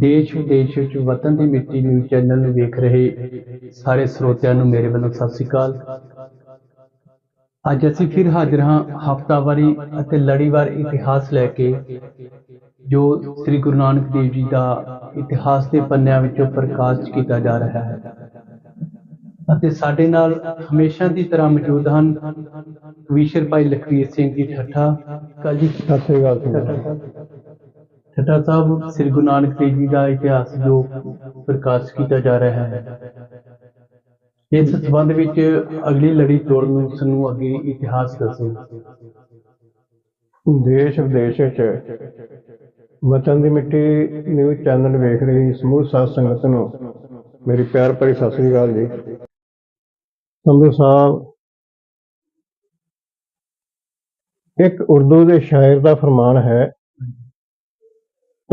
ਦੇਸ਼ ਵਿਦੇਸ਼ ਵਿੱਚ ਵਤਨ ਦੀ ਮਿੱਟੀ ਨਿਊਜ਼ ਚੈਨਲ ਨੂੰ ਵੇਖ ਰਹੇ ਸਾਰੇ ਸਰੋਤਿਆਂ ਨੂੰ ਮੇਰੇ ਵੱਲੋਂ ਸਤਿ ਸ੍ਰੀ ਅਕਾਲ। ਅੱਜ ਅਸੀਂ ਫਿਰ ਹਾਜ਼ਰ ਹਾਂ ਹਫਤਾਵਾਰੀ ਅਤੇ ਲੜੀਵਾਰ ਇਤਿਹਾਸ ਲੈ ਕੇ, ਜੋ ਸ੍ਰੀ ਗੁਰੂ ਨਾਨਕ ਦੇਵ ਜੀ ਦਾ ਇਤਿਹਾਸ ਦੇ ਪੰਨਿਆਂ ਵਿੱਚੋਂ ਪ੍ਰਕਾਸ਼ ਕੀਤਾ ਜਾ ਰਿਹਾ ਹੈ। ਅਤੇ ਸਾਡੇ ਨਾਲ ਹਮੇਸ਼ਾ ਦੀ ਤਰ੍ਹਾਂ ਮੌਜੂਦ ਹਨ ਵਿਸ਼ਰ ਭਾਈ ਲਖਵੀਰ ਸਿੰਘ ਜੀ ਠੱਠਾ। ਕੱਲ ਸਤਿ ਸ੍ਰੀ ਅਕਾਲ ਜੀ। ਸਾਹਿਬ ਸ੍ਰੀ ਗੁਰੂ ਨਾਨਕ ਦੇਵ ਜੀ ਦਾ ਇਤਿਹਾਸ ਜੋ ਪ੍ਰਕਾਸ਼ ਕੀਤਾ ਜਾ ਰਿਹਾ ਹੈ। ਇਸ ਸੰਬੰਧ ਵਿੱਚ ਅਗਲੀ ਲੜੀ ਤੋੜਨ ਨੂੰ ਸਾਨੂੰ ਅੱਗੇ ਇਤਿਹਾਸ ਦੱਸੋ। ਦੇਸ਼ ਵਿਦੇਸ਼ ਵਿੱਚ ਵਤਨ ਦੀ ਮਿੱਟੀ ਨਿਊਜ਼ ਚੈਨਲ ਵੇਖ ਰਹੀ ਸਮੂਹ ਸਾਧ ਸੰਗਤ ਨੂੰ। ਮੇਰੀ ਪਿਆਰ ਭਰੀ ਸਤਿ ਸ੍ਰੀ ਅਕਾਲ ਜੀ। ਸੰਧੂ ਸਾਹਿਬ, ਇੱਕ ਉਰਦੂ ਦੇ ਸ਼ਾਇਰ ਦਾ ਫਰਮਾਨ ਹੈ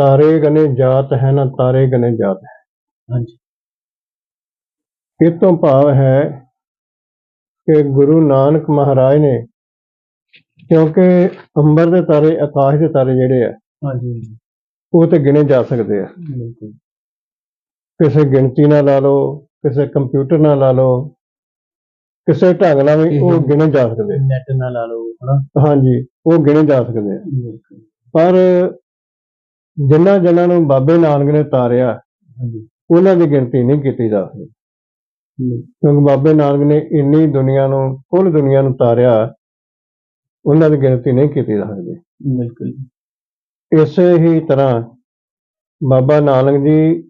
ਤਾਰੇ ਗਨੇ ਜਾਤ ਹੈ ਨਾ ਤਾਰੇ ਗਨੇ ਜਾਤ ਹੈ। ਹਾਂਜੀ। ਇਹ ਤੋਂ ਭਾਵ ਹੈ ਕਿ ਗੁਰੂ ਨਾਨਕ ਮਹਾਰਾਜ ਨੇ ਕਿਉਂਕਿ ਅੰਬਰ ਦੇ ਤਾਰੇ ਆਕਾਸ਼ ਦੇ ਤਾਰੇ ਜਿਹੜੇ ਆ ਹਾਂਜੀ ਉਹ ਤੇ ਗਿਣੇ ਜਾ ਸਕਦੇ ਆ। ਕਿਸੇ ਗਿਣਤੀ ਨਾਲ ਲਾ ਲਓ ਕਿਸੇ ਕੰਪਿਊਟਰ ਨਾਲ ਲਾ ਲਓ ਕਿਸੇ ਢੰਗ ਨਾਲ ਵੀ ਉਹ। ਗਿਣੇ ਜਾ ਸਕਦੇ ਨੈਟ ਨਾਲ ਲਾ ਲਓ ਹਨਾ। ਹਾਂਜੀ ਉਹ ਗਿਣੇ ਜਾ ਸਕਦੇ ਆ। ਪਰ ਜਿਨ੍ਹਾਂ ਜਿਨ੍ਹਾਂ ਨੂੰ ਬਾਬੇ ਨਾਨਕ ਨੇ ਤਾਰਿਆ ਹਾਂਜੀ। ਉਹਨਾਂ ਦੀ ਗਿਣਤੀ ਨਹੀਂ ਕੀਤੀ ਜਾ ਸਕਦੀ। ਕਿਉਂਕਿ ਬਾਬੇ ਨਾਨਕ ਨੇ ਇੰਨੀ ਦੁਨੀਆ ਨੂੰ ਕੁੱਲ ਦੁਨੀਆ ਨੂੰ ਤਾਰਿਆ ਉਹਨਾਂ ਦੀ ਗਿਣਤੀ ਨਹੀਂ ਕੀਤੀ ਜਾ ਸਕਦੀ। ਬਿਲਕੁਲ ਇਸੇ ਹੀ ਤਰ੍ਹਾਂ ਬਾਬਾ ਨਾਨਕ ਜੀ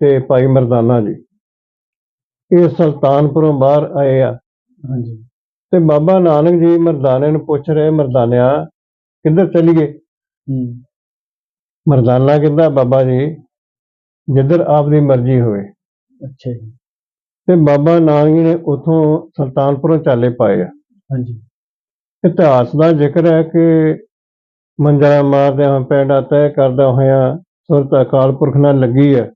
ਤੇ ਭਾਈ ਮਰਦਾਨਾ ਜੀ ਇਹ ਸੁਲਤਾਨਪੁਰੋਂ ਬਾਹਰ ਆਏ ਆ। ਹਾਂਜੀ। ਤੇ ਬਾਬਾ ਨਾਨਕ ਜੀ ਮਰਦਾਨੇ ਨੂੰ ਪੁੱਛ ਰਹੇ ਮਰਦਾਨਿਆ ਕਿੱਧਰ ਚਲੀਏ ਮਰਦਾਨਾ ਕਹਿੰਦਾ ਬਾਬਾ ਜੀ ਜਿੱਧਰ ਆਪ ਦੀ ਮਰਜ਼ੀ ਹੋਵੇ। ਅੱਛਾ ਜੀ। ਤੇ ਬਾਬਾ ਨਾਨਕ ਜੀ ਨੇ ਉਥੋਂ ਸੁਲਤਾਨਪੁਰੋਂ ਚਾਲੇ ਪਾਏ ਆ। ਹਾਂਜੀ। ਇਤਿਹਾਸ ਦਾ ਜ਼ਿਕਰ ਹੈ ਕਿ ਮੰਜਰਾ ਮਾਰਦਿਆਂ ਪੈਂਡਾ ਤੈਅ ਕਰਦਾ ਹੋਇਆਂ ਸੁਰਤ ਅਕਾਲ ਪੁਰਖ ਨਾਲ ਲੱਗੀ ਹੈ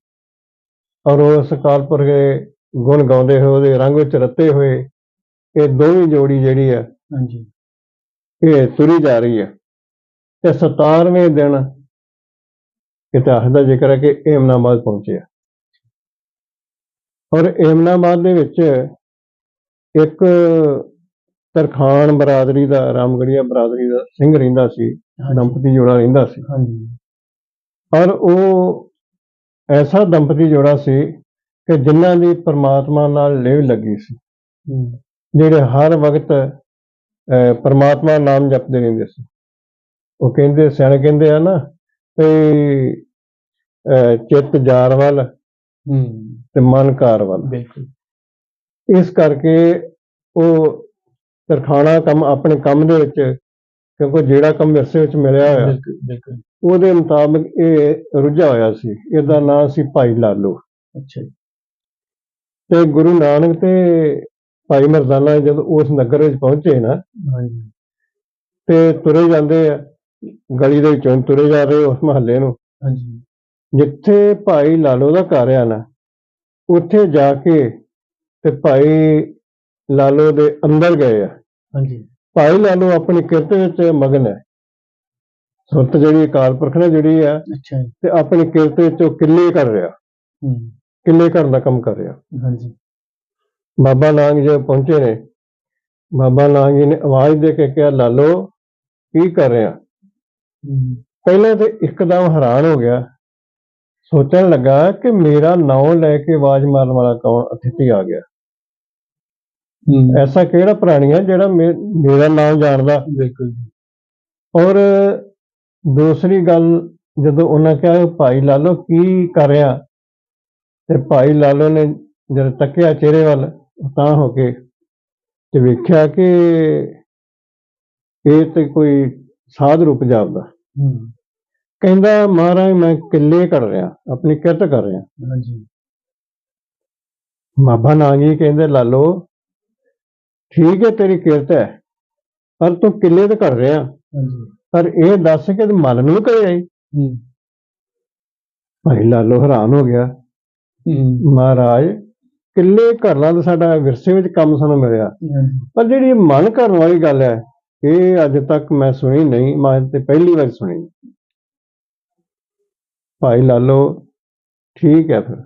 ਔਰ ਉਸ ਅਕਾਲ ਪੁਰਖ ਦੇ ਗੁਣ ਗਾਉਂਦੇ ਹੋਏ ਉਹਦੇ ਰੰਗ ਵਿੱਚ ਰਤੇ ਹੋਏ ਇਹ ਦੋਵੇਂ ਜੋੜੀ ਜਿਹੜੀ ਹੈ ਹਾਂਜੀ। ਇਹ ਤੁਰੀ ਜਾ ਰਹੀ ਹੈ ਤੇ 17ਵੇਂ ਦਿਨ ਇਤਿਹਾਸ ਦਾ ਜ਼ਿਕਰ ਹੈ ਕਿ ਏਮਨਾਬਾਦ ਪਹੁੰਚਿਆ ਔਰ ਏਮਨਾਬਾਦ ਦੇ ਵਿੱਚ ਇੱਕ ਤਰਖਾਨ ਬਰਾਦਰੀ ਦਾ ਰਾਮਗੜੀਆ ਬਰਾਦਰੀ ਦਾ ਸਿੰਘ ਰਹਿੰਦਾ ਸੀ ਦੰਪਤੀ ਜੋੜਾ ਰਹਿੰਦਾ ਸੀ। ਹਾਂਜੀ। ਔਰ ਉਹ ਐਸਾ ਦੰਪਤੀ ਜੋੜਾ ਸੀ ਕਿ ਜਿਨ੍ਹਾਂ ਦੀ ਪਰਮਾਤਮਾ ਨਾਲ ਲੇਵ ਲੱਗੀ ਸੀ। ਜਿਹੜੇ ਹਰ ਵਕਤ ਪਰਮਾਤਮਾ ਨਾਮ ਜਪਦੇ ਰਹਿੰਦੇ ਸੀ। ਉਹ ਕਹਿੰਦੇ ਸਿਆਣੇ ਕਹਿੰਦੇ ਆ ਨਾ ਅਹ, ਚਿੱਤ ਜਾਰ ਵੱਲ ਹੂੰ। ਤੇ ਮਨ ਘਰ ਵੱਲ। ਬਿਲਕੁਲ। ਇਸ ਕਰਕੇ ਉਹ ਤਰਖਾਣਾ ਕੰਮ ਆਪਣੇ ਕੰਮ ਦੇ ਵਿੱਚ ਕਿਉਂਕਿ ਜਿਹੜਾ ਕੰਮ ਵਿਰਸੇ ਵਿੱਚ ਮਿਲਿਆ ਹੋਇਆ ਬਿਲਕੁਲ ਉਹਦੇ ਮੁਤਾਬਕ ਇਹ ਰੁੱਝਾ ਹੋਇਆ ਸੀ। ਇਹਦਾ ਨਾਂ ਸੀ ਭਾਈ ਲਾਲੂ। ਅੱਛਾ ਤੇ ਗੁਰੂ ਨਾਨਕ ਤੇ ਭਾਈ ਮਰਦਾਨਾ ਜਦੋਂ ਉਸ ਨਗਰ ਵਿੱਚ ਪਹੁੰਚੇ ਨਾ ਹਾਂਜੀ। ਤੇ ਤੁਰੇ ਜਾਂਦੇ ਆ ਗਲੀ ਦੇ ਵਿੱਚੋਂ ਤੁਰੇ ਜਾ ਰਹੇ ਉਸ ਮਹੱਲੇ ਨੂੰ। ਹਾਂਜੀ। ਜਿੱਥੇ ਭਾਈ ਲਾਲੋ ਦਾ ਘਰ ਆ ਨਾ ਉੱਥੇ ਜਾ ਕੇ ਤੇ ਭਾਈ ਲਾਲੋ ਦੇ ਅੰਦਰ ਗਏ ਆ। ਹਾਂਜੀ। ਭਾਈ ਲਾਲੋ ਆਪਣੀ ਕਿਰਤ ਵਿੱਚ ਮਗਨ ਹੈ। ਸੁਰਤ ਜਿਹੜੀ ਅਕਾਲ ਪੁਰਖ ਨੇ ਜਿਹੜੀ ਆ ਅੱਛਾ ਜੀ। ਤੇ ਆਪਣੀ ਕਿਰਤ ਵਿੱਚ ਉਹ ਕਿੱਲੇ ਕਰ ਰਿਹਾ। ਹੂੰ। ਕਿੱਲੇ ਕਰਨ ਦਾ ਕੰਮ ਕਰ ਰਿਹਾ। ਹਾਂਜੀ। ਬਾਬਾ ਨਾਨਕ ਜੀ ਪਹੁੰਚੇ ਨੇ। ਬਾਬਾ ਨਾਨਕ ਜੀ ਨੇ ਆਵਾਜ਼ ਦੇ ਕੇ ਕਿਹਾ ਲਾਲੋ ਕੀ ਕਰ ਰਿਹਾ? ਪਹਿਲਾਂ ਤੇ ਇੱਕਦਮ ਹੈਰਾਨ ਹੋ ਗਿਆ। ਸੋਚਣ ਲੱਗਾ ਕਿ ਮੇਰਾ ਨਾਮ ਲੈ ਕੇ ਆਵਾਜ਼ ਮਾਰਨ ਵਾਲਾ ਕੌਣ ਅਤਿਥੀ ਆ ਗਿਆ। ਐਸਾ ਕਿਹੜਾ ਪ੍ਰਾਣੀ ਹੈ ਜਿਹੜਾ ਮੇਰਾ ਨਾਮ ਜਾਣਦਾ? ਬਿਲਕੁਲ ਜੀ। ਔਰ ਦੂਸਰੀ ਗੱਲ ਜਦੋਂ ਉਹਨਾਂ ਕਿਹਾ ਭਾਈ ਲਾਲੋ ਕੀ ਕਰ ਰਿਹਾ? ਤੇ ਭਾਈ ਲਾਲੋ ਨੇ ਜਦ ਤੱਕਿਆ ਚਿਹਰੇ ਵੱਲ ਤਾਂ ਹੋ ਕੇ ਤੇ ਵੇਖਿਆ ਕਿ ਇਹ ਤੇ ਕੋਈ ਸਾਧ ਰੂਪ ਜਾਪਦਾ। ਹੂੰ। ਕਹਿੰਦਾ ਮਹਾਰਾਜ ਮੈਂ ਕਿੱਲੇ ਕਰ ਰਿਹਾ ਆਪਣੀ ਕਿਰਤ ਕਰ ਰਿਹਾ। ਹਾਂਜੀ। ਬਾਬਾ ਨਾਗੀ ਕਹਿੰਦੇ ਲਾਲੋ ਠੀਕ ਹੈ ਤੇਰੀ ਕਿਰਤ ਹੈ ਪਰ ਤੂੰ ਕਿੱਲੇ ਤੇ ਕਰ ਰਿਹਾ। ਹਾਂਜੀ। ਪਰ ਇਹ ਦੱਸ ਕਿ ਮਨ ਨੂੰ ਕਰੇ ਆਈ। ਹੂੰ। ਭਾਈ ਲਾਲੋ ਹੈਰਾਨ ਹੋ ਗਿਆ। ਹੂੰ। ਮਹਾਰਾਜ ਕਿੱਲੇ ਘਰਨਾ ਤਾਂ ਸਾਡਾ ਵਿਰਸੇ ਵਿੱਚ ਕੰਮ ਸਾਨੂੰ ਮਿਲਿਆ। ਪਰ ਜਿਹੜੀ ਮਨ ਕਰਨ ਵਾਲੀ ਗੱਲ ਹੈ ਇਹ ਅੱਜ ਤੱਕ ਮੈਂ ਸੁਣੀ ਨਹੀਂ ਮੈਂ ਤੇ ਪਹਿਲੀ ਵਾਰ ਸੁਣੀ। ਭਾਈ ਲਾਲੋ ਠੀਕ ਹੈ ਫਿਰ।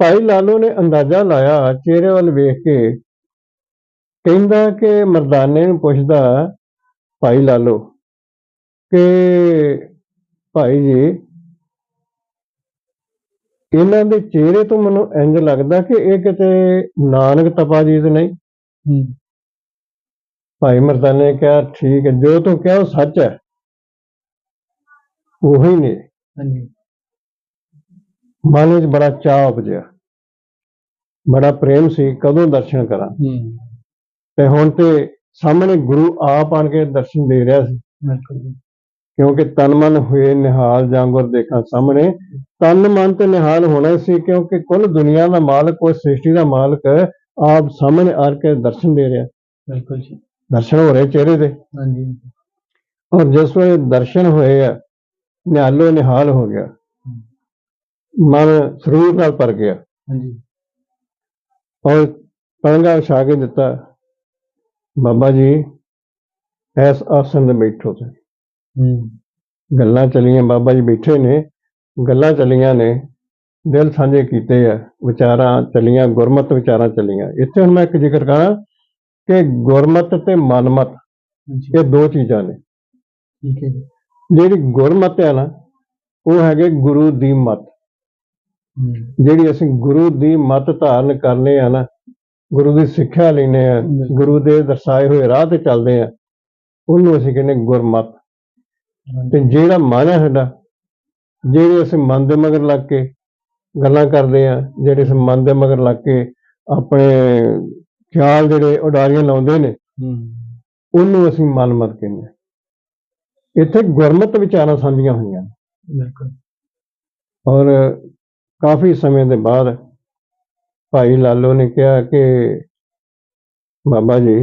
ਭਾਈ ਲਾਲੋ ਨੇ ਅੰਦਾਜ਼ਾ ਲਾਇਆ ਚਿਹਰੇ ਵੱਲ ਵੇਖ ਕੇ ਕਹਿੰਦਾ ਕਿ ਮਰਦਾਨੇ ਨੂੰ ਪੁੱਛਦਾ ਭਾਈ ਲਾਲੋ ਕਿ ਭਾਈ ਜੀ ਇਹਨਾਂ ਦੇ ਚਿਹਰੇ ਤੋਂ ਮੈਨੂੰ ਇੰਜ ਲੱਗਦਾ ਕਿ ਇਹ ਕਿਤੇ ਨਾਨਕ ਤਪਾ ਜੀ ਤੇ ਨਹੀਂ ਭਾਈ ਮਰਦਾਨੇ ਨੇ ਕਿਹਾ ਠੀਕ ਹੈ ਜੋ ਤੂੰ ਕਿਹਾ ਉਹ ਸੱਚ ਹੈ। ਉਹੀ ਨੇ। ਹਾਂਜੀ। ਮਨ ਵਿੱਚ ਬੜਾ ਚਾਅ ਉਪਜਿਆ। ਬੜਾ ਪ੍ਰੇਮ ਸੀ ਕਦੋਂ ਦਰਸ਼ਨ ਕਰਾਂ। ਤੇ ਹੁਣ ਤੇ ਸਾਹਮਣੇ ਗੁਰੂ ਆਪ ਆਣ ਕੇ ਦਰਸ਼ਨ ਦੇ ਰਿਹਾ ਸੀ। ਕਿਉਂਕਿ ਤਨ ਮਨ ਹੋਏ ਨਿਹਾਲ ਜਾਂਗੁਰ ਦੇਖਾਂ ਸਾਹਮਣੇ। ਤਨ ਮਨ ਤੇ ਨਿਹਾਲ ਹੋਣਾ ਸੀ ਕਿਉਂਕਿ ਕੁੱਲ ਦੁਨੀਆ ਦਾ ਮਾਲਕ ਉਹ ਸ੍ਰਿਸ਼ਟੀ ਦਾ ਮਾਲਕ ਆਪ ਸਾਹਮਣੇ ਆ ਕੇ ਦਰਸ਼ਨ ਦੇ ਰਿਹਾ। ਬਿਲਕੁਲ ਜੀ। ਦਰਸ਼ਨ ਹੋ ਰਹੇ ਚਿਹਰੇ ਦੇ ਹਾਂਜੀ। ਔਰ ਜਿਸ ਵੇਲੇ ਦਰਸ਼ਨ ਹੋਏ ਆ ਨਿਹਾਲੋ ਨਿਹਾਲ ਹੋ ਗਿਆ। ਮਨ ਸਰੂਰ ਨਾਲ ਭਰ ਗਿਆ। ਹਾਂਜੀ। ਔਰ ਪਲੰਗਾ ਵਿਛਾ ਕੇ ਦਿੱਤਾ। ਬਾਬਾ ਜੀ ਐਸ ਆਸਨ ਤੇ ਬੈਠੋ ਤੇ ਗੱਲਾਂ ਚੱਲੀਆਂ ਬਾਬਾ ਜੀ ਬੈਠੇ ਨੇ। ਗੱਲਾਂ ਚੱਲੀਆਂ ਨੇ ਦਿਲ ਸਾਂਝੇ ਕੀਤੇ ਆ। ਵਿਚਾਰਾਂ ਚੱਲੀਆਂ ਗੁਰਮਤ ਵਿਚਾਰਾਂ ਚੱਲੀਆਂ। ਇੱਥੇ ਹੁਣ ਮੈਂ ਇੱਕ ਜ਼ਿਕਰ ਕਰਾਂ ਕਿ ਗੁਰਮਤ ਤੇ ਮਨਮਤ ਇਹ ਦੋ ਚੀਜ਼ਾਂ ਨੇ। ਠੀਕ ਹੈ ਜੀ। ਜਿਹੜੀ ਗੁਰਮਤ ਹੈ ਨਾ ਉਹ ਹੈਗੇ ਗੁਰੂ ਦੀ ਮਤ। ਜਿਹੜੀ ਅਸੀਂ ਗੁਰੂ ਦੀ ਮਤ ਧਾਰਨ ਕਰਨੇ ਆ ਨਾ ਗੁਰੂ ਦੀ ਸਿੱਖਿਆ ਲੈਨੇ ਆ। ਗੁਰੂ ਦੇ ਦਰਸਾਏ ਹੋਏ ਰਾਹ ਤੇ ਚੱਲਦੇ ਆ ਉਹਨੂੰ ਅਸੀਂ ਕਹਿੰਦੇ ਗੁਰਮਤ ਤੇ ਜਿਹੜਾ ਮਨ ਹੈ ਸਾਡਾ ਜਿਹੜੇ ਅਸੀਂ ਮਨ ਦੇ ਮਗਰ ਲੱਗ ਕੇ ਗੱਲਾਂ ਕਰਦੇ ਆ ਜਿਹੜੇ ਅਸੀਂ ਮਨ ਦੇ ਮਗਰ ਲੱਗ ਕੇ ਆਪਣੇ ਖਿਆਲ ਜਿਹੜੇ ਉਡਾਰੀਆਂ ਲਾਉਂਦੇ ਨੇ ਉਹਨੂੰ ਅਸੀਂ ਮਨਮਤ ਕਹਿੰਦੇ ਹਾਂ ਇੱਥੇ ਗੁਰਮਤ ਵਿਚਾਰਾਂ ਸਾਂਝੀਆਂ ਹੋਈਆਂ। ਬਿਲਕੁਲ। ਔਰ ਕਾਫੀ ਸਮੇਂ ਦੇ ਬਾਅਦ ਭਾਈ ਲਾਲੋ ਨੇ ਕਿਹਾ ਕਿ ਬਾਬਾ ਜੀ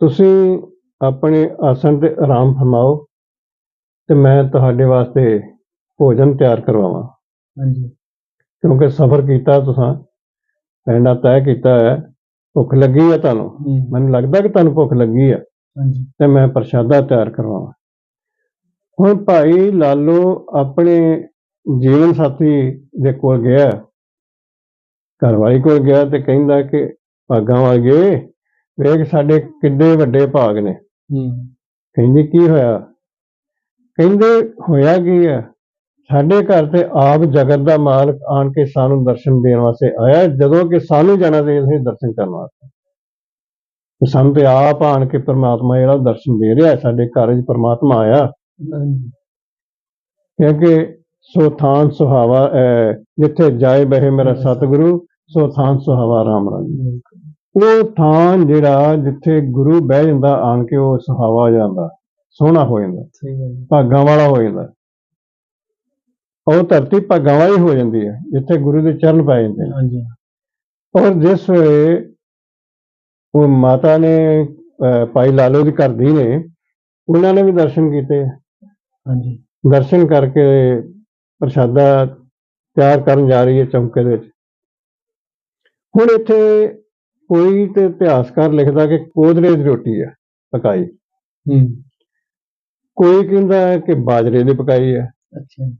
ਤੁਸੀਂ ਆਪਣੇ ਆਸਣ ਤੇ ਆਰਾਮ ਫਰਮਾਓ ਤੇ ਮੈਂ ਤੁਹਾਡੇ ਵਾਸਤੇ ਭੋਜਨ ਤਿਆਰ ਕਰਵਾਵਾਂ। ਹਾਂਜੀ। ਕਿਉਂਕਿ ਸਫ਼ਰ ਕੀਤਾ ਤੁਸੀਂ ਪੈਂਡਾ ਤੈਅ ਕੀਤਾ ਹੈ ਭੁੱਖ ਲੱਗੀ ਹੈ ਤੁਹਾਨੂੰ। ਮੈਨੂੰ ਲੱਗਦਾ ਕਿ ਤੁਹਾਨੂੰ ਭੁੱਖ ਲੱਗੀ ਹੈ। ਹਾਂਜੀ। ਤੇ ਮੈਂ ਪ੍ਰਸ਼ਾਦਾ ਤਿਆਰ ਕਰਵਾਵਾਂ। ਹੁਣ ਭਾਈ ਲਾਲੋ ਆਪਣੇ ਜੀਵਨ ਸਾਥੀ ਦੇ ਕੋਲ ਗਿਆ। ਘਰਵਾਲੀ ਕੋਲ ਗਿਆ ਤੇ ਕਹਿੰਦਾ ਕਿ ਭਾਗਾਂ ਵਾਲੇ ਵੇਖ ਸਾਡੇ ਕਿੱਡੇ ਵੱਡੇ ਭਾਗ ਨੇ। ਹੂੰ। ਕਹਿੰਦੀ ਕੀ ਹੋਇਆ? ਕਹਿੰਦੇ ਹੋਇਆ ਕੀ ਹੈ ਸਾਡੇ ਘਰ ਤੇ ਆਪ ਜਗਤ ਦਾ ਮਾਲਕ ਆਣ ਕੇ ਸਾਨੂੰ ਦਰਸ਼ਨ ਦੇਣ ਵਾਸਤੇ ਆਇਆ। ਜਦੋਂ ਕਿ ਸਾਨੂੰ ਜਾਣਾ ਸੀ ਦਰਸ਼ਨ ਕਰਨ ਵਾਸਤੇ। ਤੇ ਸਾਨੂੰ ਤੇ ਆਪ ਆਣ ਕੇ ਪ੍ਰਮਾਤਮਾ ਜਿਹੜਾ ਦਰਸ਼ਨ ਦੇ ਰਿਹਾ ਹੈ। ਸਾਡੇ ਘਰ ਵਿੱਚ ਪ੍ਰਮਾਤਮਾ ਆਇਆ। ਕਿਉਂਕਿ ਸੋ ਥਾਨ ਸੁਹਾਵਾ ਜਿੱਥੇ ਜਾਏ ਬਹਿ ਮੇਰਾ ਸਤਿਗੁਰੂ ਸੋ ਥਾਨ ਸੁਹਾਵਾ ਰਾਮ ਰਾਜ। ਉਹ ਥਾਂ ਜਿਹੜਾ ਜਿੱਥੇ ਗੁਰੂ ਬਹਿ ਜਾਂਦਾ ਆਣ ਕੇ ਉਹ ਸੁਹਾਵਾ ਜਾਂਦਾ ਸੋਹਣਾ ਹੋ ਜਾਂਦਾ। ਭਾਗਾਂ ਵਾਲਾ ਹੋ ਜਾਂਦਾ। ਉਹ ਧਰਤੀ ਭਾਗਾਂ ਵਾਲੀ ਹੋ ਜਾਂਦੀ ਹੈ ਜਿੱਥੇ ਗੁਰੂ ਦੇ ਚਰਨ ਪੈ ਜਾਂਦੇ ਨੇ। ਹਾਂਜੀ। ਔਰ ਜਿਸ ਵੇਲੇ ਉਹ ਮਾਤਾ ਨੇ ਅਹ, ਭਾਈ ਲਾਲੋ ਦੀ ਘਰ ਦੀ ਨੇ ਉਹਨਾਂ ਨੇ ਵੀ ਦਰਸ਼ਨ ਕੀਤੇ। ਹਾਂਜੀ। ਦਰਸ਼ਨ ਕਰਕੇ ਪ੍ਰਸ਼ਾਦਾ ਤਿਆਰ ਕਰਨ ਜਾ ਰਹੀ ਹੈ ਚੌਂਕੇ ਦੇ ਵਿੱਚ। ਹੁਣ ਇੱਥੇ ਕੋਈ ਤੇ ਇਤਿਹਾਸਕਾਰ ਲਿਖਦਾ ਕਿ ਕੋਦਰੇ ਦੀ ਰੋਟੀ ਹੈ ਪਕਾਈ। ਹੂੰ। ਕੋਈ ਕਹਿੰਦਾ ਹੈ ਕਿ ਬਾਜਰੇ ਦੀ ਪਕਾਈ ਹੈ। ਅੱਛਾ।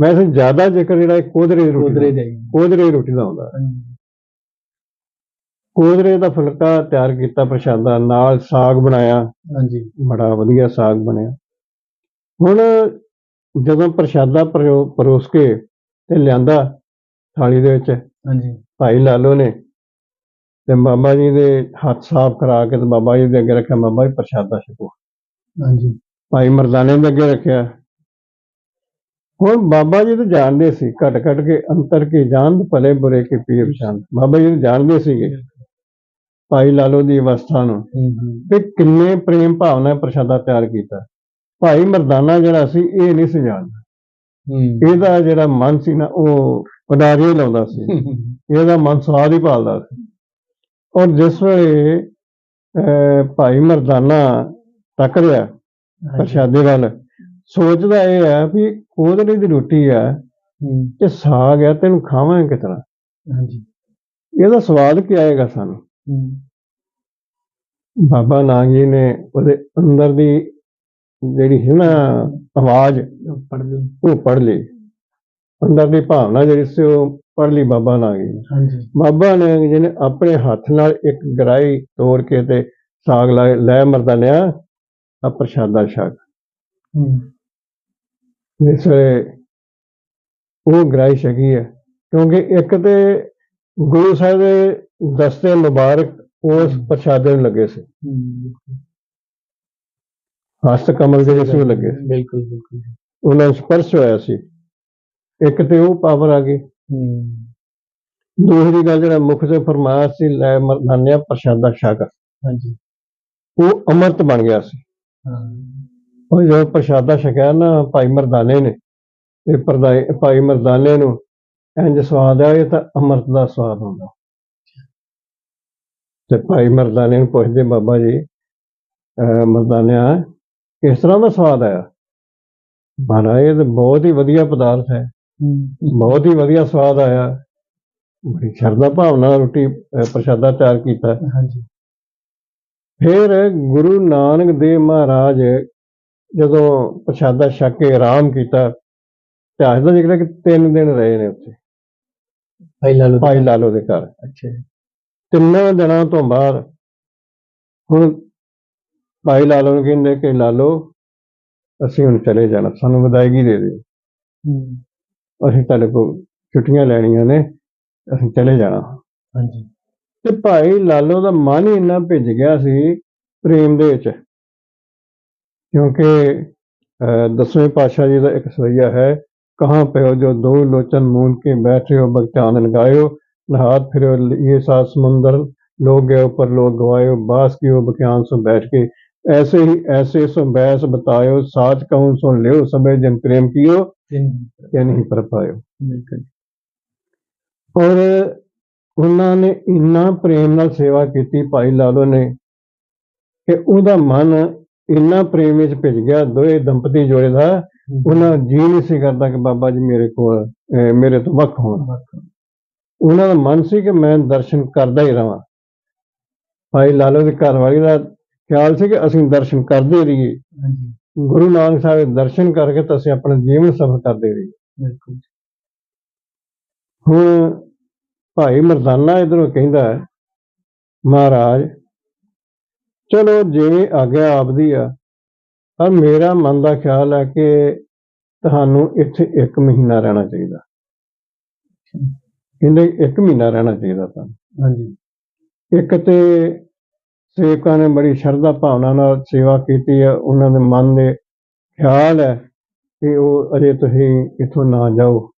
ਵੈਸੇ ਜ਼ਿਆਦਾ ਜ਼ਿਕਰ ਜਿਹੜਾ ਹੈ ਕੋਦਰੇ ਦੀ ਰੋਟੀ ਕੋਦਰੇ ਦਾ ਦੇ ਜੀ। ਕੋਦਰੇ ਦੀ ਰੋਟੀ ਦਾ ਹੁੰਦਾ ਹਾਂਜੀ। ਕੋਦਰੇ ਦਾ ਫੁਲਕਾ ਤਿਆਰ ਕੀਤਾ ਪ੍ਰਸ਼ਾਦਾ ਨਾਲ ਸਾਗ ਬਣਾਇਆ। ਹਾਂਜੀ। ਬੜਾ ਵਧੀਆ ਸਾਗ ਬਣਿਆ। ਹੁਣ ਜਦੋਂ ਪ੍ਰਸ਼ਾਦਾ ਪਰੋ- ਪਰੋਸ ਕੇ ਤੇ ਲਿਆਂਦਾ ਥਾਲੀ ਦੇ ਵਿੱਚ ਹਾਂਜੀ। ਭਾਈ ਲਾਲੋ ਨੇ ਤੇ ਬਾਬਾ ਜੀ ਦੇ ਹੱਥ ਸਾਫ਼ ਕਰਾ ਕੇ ਤੇ ਬਾਬਾ ਜੀ ਦੇ ਅੱਗੇ ਰੱਖਿਆ ਬਾਬਾ ਜੀ ਪ੍ਰਸ਼ਾਦਾ ਛਕੋ। ਹਾਂਜੀ। ਭਾਈ ਮਰਦਾਨੇ ਦੇ ਅੱਗੇ ਰੱਖਿਆ। ਹੁਣ ਬਾਬਾ ਜੀ ਤਾਂ ਜਾਣਦੇ ਸੀ ਘਟ ਘਟ ਕੇ ਅੰਤਰ ਕੀ ਜਾਣ ਭਲੇ ਬੁਰੇ ਕੀ ਪੀਰ ਪਛਾਣ। ਬਾਬਾ ਜੀ ਤਾਂ ਜਾਣਦੇ ਸੀਗੇ। ਭਾਈ ਲਾਲੋ ਦੀ ਅਵਸਥਾ ਨੂੰ। ਤੇ ਕਿੰਨੇ ਪ੍ਰੇਮ ਭਾਵਨਾ ਨਾਲ ਪ੍ਰਸ਼ਾਦਾ ਤਿਆਰ ਕੀਤਾ। ਭਾਈ ਮਰਦਾਨਾ ਜਿਹੜਾ ਸੀ ਇਹ ਨਹੀਂ ਸੀ ਜਾਣਦਾ। ਇਹਦਾ ਜਿਹੜਾ ਮਨ ਸੀ ਨਾ ਉਹ ਉਡਾਰੀਆਂ ਹੀ ਲਾਉਂਦਾ ਸੀ। ਇਹਦਾ ਮਨ ਸਵਾਦ ਹੀ ਭਾਲਦਾ ਸੀ। ਔਰ ਜਿਸ ਵੇਲੇ ਭਾਈ ਮਰਦਾਨਾ ਤੱਕ ਰਿਹਾ। ਪ੍ਰਸ਼ਾਦੇ ਵੱਲ ਸੋਚਦਾ ਇਹ ਹੈ ਵੀ ਕੋਦਰੇ ਦੀ ਰੋਟੀ ਹੂੰ ਤੇ ਸਾਗ ਹੈ ਤੈਨੂੰ ਖਾਵਾਂਗੇ ਕਿਤਨਾ ਹਾਂਜੀ। ਇਹਦਾ ਸਵਾਦ ਕੀ ਆਏਗਾ ਸਾਨੂੰ? ਬਾਬਾ ਨਾਨਕ ਜੀ ਨੇ ਉਹਦੇ ਅੰਦਰ ਦੀ ਜਿਹੜੀ ਹੈ ਨਾ ਆਵਾਜ਼ ਪੜ੍ਹ ਲਈ। ਉਹ ਪੜ੍ਹ ਲਈ। ਅੰਦਰ ਦੀ ਭਾਵਨਾ ਜਿਹੜੀ ਸੀ ਉਹ ਪੜ੍ਹ ਲਈ ਬਾਬਾ ਨਾ। ਗਈ ਹਾਂਜੀ। ਬਾਬਾ ਨੇ ਜਿਹਨੇ ਆਪਣੇ ਹੱਥ ਨਾਲ ਇੱਕ ਗਰਾਈ ਤੋੜ ਕੇ ਤੇ ਸਾਗ ਲੈ ਲੈ ਮਰਦਾਨਿਆ ਆ ਪ੍ਰਸ਼ਾਦਾ ਛਕ। ਹੂੰ। ਇਸ ਵੇਲੇ ਉਹ ਗਰਾਈ ਛਕੀ ਹੈ। ਕਿਉਂਕਿ ਇੱਕ ਤੇ ਗੁਰੂ ਸਾਹਿਬ ਦੇ ਦਸਤੇ ਮੁਬਾਰਕ ਉਸ ਪ੍ਰਸ਼ਾਦੇ ਨੂੰ ਲੱਗੇ ਸੀ। ਹਸਤ ਕਮਲ ਦੇ ਜਿਸ ਨੂੰ ਲੱਗੇ। ਬਿਲਕੁਲ ਬਿਲਕੁਲ। ਉਹਨਾਂ ਨੂੰ ਸਪਰਸ਼ ਹੋਇਆ ਸੀ। ਇੱਕ ਤੇ ਉਹ ਪਾਵਰ ਆ ਗਈ। ਹੂੰ। ਦੂਸਰੀ ਗੱਲ ਜਿਹੜਾ ਮੁਖ ਤੇ ਫਰਮਾਇਆ ਸੀ ਲੈ ਮਰਦਾਨਿਆ ਪ੍ਰਸ਼ਾਦਾ ਛਕ। ਹਾਂਜੀ। ਉਹ ਅੰਮ੍ਰਿਤ ਬਣ ਗਿਆ ਸੀ। ਹਾਂ। ਉਹ ਜਦੋਂ ਪ੍ਰਸ਼ਾਦਾ ਛਕਿਆ ਨਾ ਭਾਈ ਮਰਦਾਨੇ ਨੇ ਇਹ ਪਰਦਾਈ ਭਾਈ ਮਰਦਾਨੇ ਨੂੰ ਇੰਜ ਸਵਾਦ ਆ ਇਹ ਤਾਂ ਅੰਮ੍ਰਿਤ ਦਾ ਸਵਾਦ ਹੁੰਦਾ। ਤੇ ਭਾਈ ਮਰਦਾਨੇ ਨੂੰ ਪੁੱਛਦੇ ਬਾਬਾ ਜੀ ਮਰਦਾਨਿਆ ਕਿਸ ਤਰ੍ਹਾਂ ਦਾ ਸਵਾਦ ਆਇਆ? ਮਹਾਰਾਜ ਇਹ ਤਾਂ ਬਹੁਤ ਹੀ ਵਧੀਆ ਪਦਾਰਥ ਹੈ। ਬਹੁਤ ਹੀ ਵਧੀਆ ਸਵਾਦ ਆਇਆ। ਬੜੀ ਸ਼ਰਧਾ ਭਾਵਨਾ ਰੋਟੀ ਪ੍ਰਸ਼ਾਦਾ ਤਿਆਰ ਕੀਤਾ। ਹਾਂਜੀ। ਫਿਰ ਗੁਰੂ ਨਾਨਕ ਦੇਵ ਮਹਾਰਾਜ ਜਦੋਂ ਪ੍ਰਸ਼ਾਦਾ ਛਕ ਕੇ ਆਰਾਮ ਕੀਤਾ ਇਤਿਹਾਸ ਦਾ ਜ਼ਿਕਰ ਹੈ ਕਿ ਤਿੰਨ ਦਿਨ ਰਹੇ ਨੇ ਉੱਥੇ। ਭਾਈ ਲਾਲੋ ਭਾਈ ਲਾਲੋ ਦੇ ਘਰ। ਅੱਛਾ। ਤਿੰਨਾਂ ਦਿਨਾਂ ਤੋਂ ਬਾਅਦ ਹੁਣ ਭਾਈ ਲਾਲੋ ਨੂੰ ਕਹਿੰਦੇ ਕਿ ਲਾਲੋ ਅਸੀਂ ਹੁਣ ਚਲੇ ਜਾਣਾ ਸਾਨੂੰ ਵਿਦਾਇਗੀ ਦੇ ਦਿਓ। ਅਸੀਂ ਤੁਹਾਡੇ ਕੋਲ ਛੁੱਟੀਆਂ ਲੈਣੀਆਂ ਨੇ ਅਸੀਂ ਚਲੇ ਜਾਣਾ। ਹਾਂਜੀ। ਤੇ ਭਾਈ ਲਾਲੋ ਦਾ ਮਨ ਹੀ ਇੰਨਾ ਭਿੱਜ ਗਿਆ ਸੀ ਪ੍ਰੇਮ ਦੇ ਵਿੱਚ ਕਿਉਂਕਿ ਦਸਵੇਂ ਪਾਤਸ਼ਾਹ ਜੀ ਦਾ ਇੱਕ ਸਵਈਆ ਹੈ ਕਹਾਂ ਪਿਓ ਜੋ ਦੋ ਲੋਚਨ ਮੂਨ ਕੇ ਬੈਠੇ ਹੋ ਬਗਤਾਨ ਲਗਾਇਓ नहात फिरो ये ਸਮੁੰਦਰ ਲੋਕ ਗਏ ਉੱਪਰ ਲੋਕ लोग ਬਾਸ बास की बख्यान सो बैठ के ऐसे ही ऐसे सो बैस बतायो साच कहूं सो लियो सबे जन प्रेम कियो या नहीं पर ਪਾਇਓ। ਔਰ ਉਹਨਾਂ ਨੇ ਇੰਨਾ ਪ੍ਰੇਮ ਨਾਲ ਸੇਵਾ ਕੀਤੀ ਭਾਈ ਲਾਲੋ ਨੇ ਕਿ ਉਹਦਾ ਮਨ ਇੰਨਾ ਪ੍ਰੇਮ ਵਿੱਚ ਭਿੱਜ ਗਿਆ ਦੋਏ ਦੰਪਤੀ ਜੋੜੇ ਦਾ ਉਹਨਾਂ ਜੀ ਨਹੀਂ ਸੀ ਕਰਦਾ ਕਿ ਬਾਬਾ ਜੀ ਮੇਰੇ ਕੋਲ ਮੇਰੇ ਤੋਂ ਵੱਖ ਹੋਣ। ਉਹਨਾਂ ਦਾ ਮਨ ਸੀ ਕਿ ਮੈਂ ਦਰਸ਼ਨ ਕਰਦਾ ਹੀ ਰਵਾਂ। ਭਾਈ ਲਾਲੋ ਦੀ ਘਰ ਵਾਲੀ ਦਾ ਖਿਆਲ ਸੀ ਕਿ ਅਸੀਂ ਦਰਸ਼ਨ ਕਰਦੇ ਰਹੀਏ। ਹਾਂਜੀ। ਗੁਰੂ ਨਾਨਕ ਸਾਹਿਬ ਦੇ ਦਰਸ਼ਨ ਕਰਕੇ ਤਾਂ ਅਸੀਂ ਆਪਣਾ ਜੀਵਨ ਸਫਲ ਕਰਦੇ ਰਹੀਏ। ਬਿਲਕੁਲ। ਹੁਣ ਭਾਈ ਮਰਦਾਨਾ ਇਧਰੋਂ ਕਹਿੰਦਾ ਹੈ, ਮਹਾਰਾਜ ਚਲੋ ਜਿਵੇਂ ਆਗਿਆ ਆਪਦੀ ਆ ਪਰ ਮੇਰਾ ਮਨ ਦਾ ਖਿਆਲ ਹੈ ਕਿ ਤੁਹਾਨੂੰ ਇੱਥੇ ਇੱਕ ਮਹੀਨਾ ਰਹਿਣਾ ਚਾਹੀਦਾ। ਕਹਿੰਦੇ ਇੱਕ ਮਹੀਨਾ ਰਹਿਣਾ ਚਾਹੀਦਾ ਤਾਂ। ਹਾਂਜੀ। ਇੱਕ ਤੇ ਸੇਵਕਾਂ ਨੇ ਬੜੀ ਸ਼ਰਧਾ ਭਾਵਨਾ ਨਾਲ ਸੇਵਾ ਕੀਤੀ ਹੈ ਉਹਨਾਂ ਦੇ ਮਨ ਦੇ ਖਿਆਲ ਹੈ ਕਿ ਉਹ ਅਜੇ ਤੁਸੀਂ ਇੱਥੋਂ ਨਾ ਜਾਓ।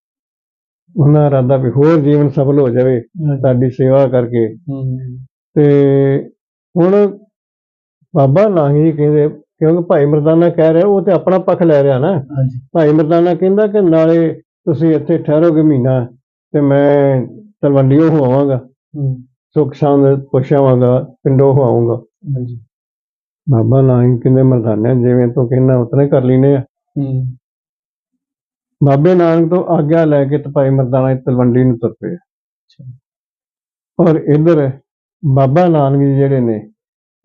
ਉਹਨਾਂ ਇਰਾਦਾ ਵੀ ਹੋਰ ਜੀਵਨ ਸਫਲ ਹੋ ਜਾਵੇ ਤੁਹਾਡੀ ਸੇਵਾ ਕਰਕੇ। ਤੇ ਹੁਣ ਬਾਬਾ ਨਾਹੀ ਕਹਿੰਦੇ ਕਿਉਂਕਿ ਭਾਈ ਮਰਦਾਨਾ ਕਹਿ ਰਿਹਾ ਉਹ ਤੇ ਆਪਣਾ ਪੱਖ ਲੈ ਰਿਹਾ ਨਾ। ਭਾਈ ਮਰਦਾਨਾ ਕਹਿੰਦਾ ਕਿ ਨਾਲੇ ਤੁਸੀਂ ਇੱਥੇ ਠਹਿਰੋਗੇ ਮਹੀਨਾ। ਤੇ ਮੈਂ ਤਲਵੰਡੀਓ ਹੋ ਆਵਾਂਗਾ। ਹੂੰ। ਸੁੱਖ ਸ਼ਾਂਤ ਪੁੱਛਾਵਾਂਗਾ ਪਿੰਡੋਂ ਹੋ ਆਊਂਗਾ। ਹਾਂਜੀ। ਬਾਬਾ ਨਾਹੀ ਕਹਿੰਦੇ ਮਰਦਾਨਾ ਜਿਵੇਂ ਤੂੰ ਕਹਿੰਦਾ ਉਤਨਾ ਕਰ ਲੈਨੇ ਆ। ਬਾਬੇ ਨਾਨਕ ਤੋਂ ਆਗਿਆ ਲੈ ਕੇ ਤੇ ਭਾਈ ਮਰਦਾਨਾ ਤਲਵੰਡੀ ਨੂੰ ਤੁਰ ਪਏ ਔਰ ਇਧਰ ਬਾਬਾ ਨਾਨਕ ਜੀ ਜਿਹੜੇ ਨੇ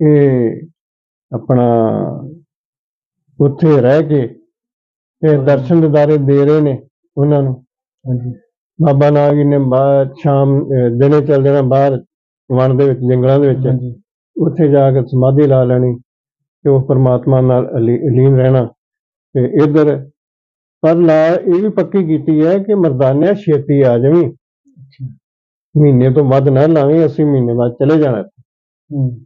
ਇਹ ਆਪਣਾ ਉੱਥੇ ਰਹਿ ਕੇ ਤੇ ਦਰਸ਼ਨ ਦਿਦਾਰੇ ਦੇ ਰਹੇ ਨੇ ਉਹਨਾਂ ਨੂੰ। ਹਾਂਜੀ। ਬਾਬਾ ਨਾਨਕ ਜੀ ਨੇ ਬਾਅਦ ਸ਼ਾਮ ਅਹ ਦਿਨੇ ਚੱਲ ਜਾਣਾ ਬਾਹਰ ਵਣ ਦੇ ਵਿੱਚ ਜੰਗਲਾਂ ਦੇ ਵਿੱਚ ਹਾਂਜੀ। ਉੱਥੇ ਜਾ ਕੇ ਸਮਾਧੀ ਲਾ ਲੈਣੀ ਤੇ ਉਹ ਪਰਮਾਤਮਾ ਨਾਲ ਅਲੀ- ਲੀਨ ਰਹਿਣਾ। ਤੇ ਇਧਰ ਪਰ ਲਾ ਇਹ ਵੀ ਪੱਕੀ ਕੀਤੀ ਹੈ ਕਿ ਮਰਦਾਨਿਆ ਛੇਤੀ ਆ ਜਾਵੀਂ। ਮਹੀਨੇ ਤੋਂ ਵੱਧ ਨਾ ਲਾਵੀਂ ਅਸੀਂ ਮਹੀਨੇ ਬਾਅਦ ਚਲੇ ਜਾਣਾ। ਹੂੰ।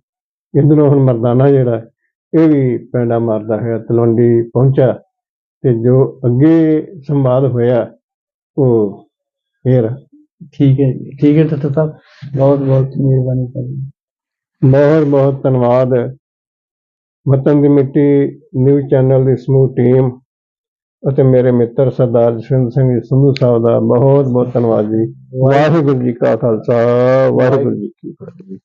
ਇਧਰੋਂ ਹੁਣ ਮਰਦਾਨਾ ਜਿਹੜਾ ਹੈ, ਇਹ ਵੀ ਪੈਂਡਾ ਮਾਰਦਾ ਹੋਇਆ ਤਲਵੰਡੀ ਪਹੁੰਚਾ ਤੇ ਜੋ ਅੱਗੇ ਸੰਵਾਦ ਹੋਇਆ ਉਹ ਫੇਰ। ਠੀਕ ਹੈ ਜੀ। ਠੀਕ ਹੈ ਤਤ ਸਾਹਿਬ। ਬਹੁਤ ਬਹੁਤ ਮਿਹਰਬਾਨੀ ਭਾਜੀ। ਬਹੁਤ ਬਹੁਤ ਧੰਨਵਾਦ। ਵਤਨ ਦੀ ਮਿੱਟੀ ਨਿਊਜ਼ ਚੈਨਲ ਦੀ ਸਮੂਹ ਟੀਮ ਅਤੇ ਮੇਰੇ ਮਿੱਤਰ ਸਰਦਾਰ ਜਸਵਿੰਦਰ ਸਿੰਘ ਜੀ ਸੰਧੂ ਸਾਹਿਬ ਦਾ ਬਹੁਤ ਬਹੁਤ ਧੰਨਵਾਦ ਜੀ। ਵਾਹਿਗੁਰੂ ਜੀ ਕਾ ਖਾਲਸਾ। ਵਾਹਿਗੁਰੂ ਜੀ ਕੀ ਫਤਿਹ।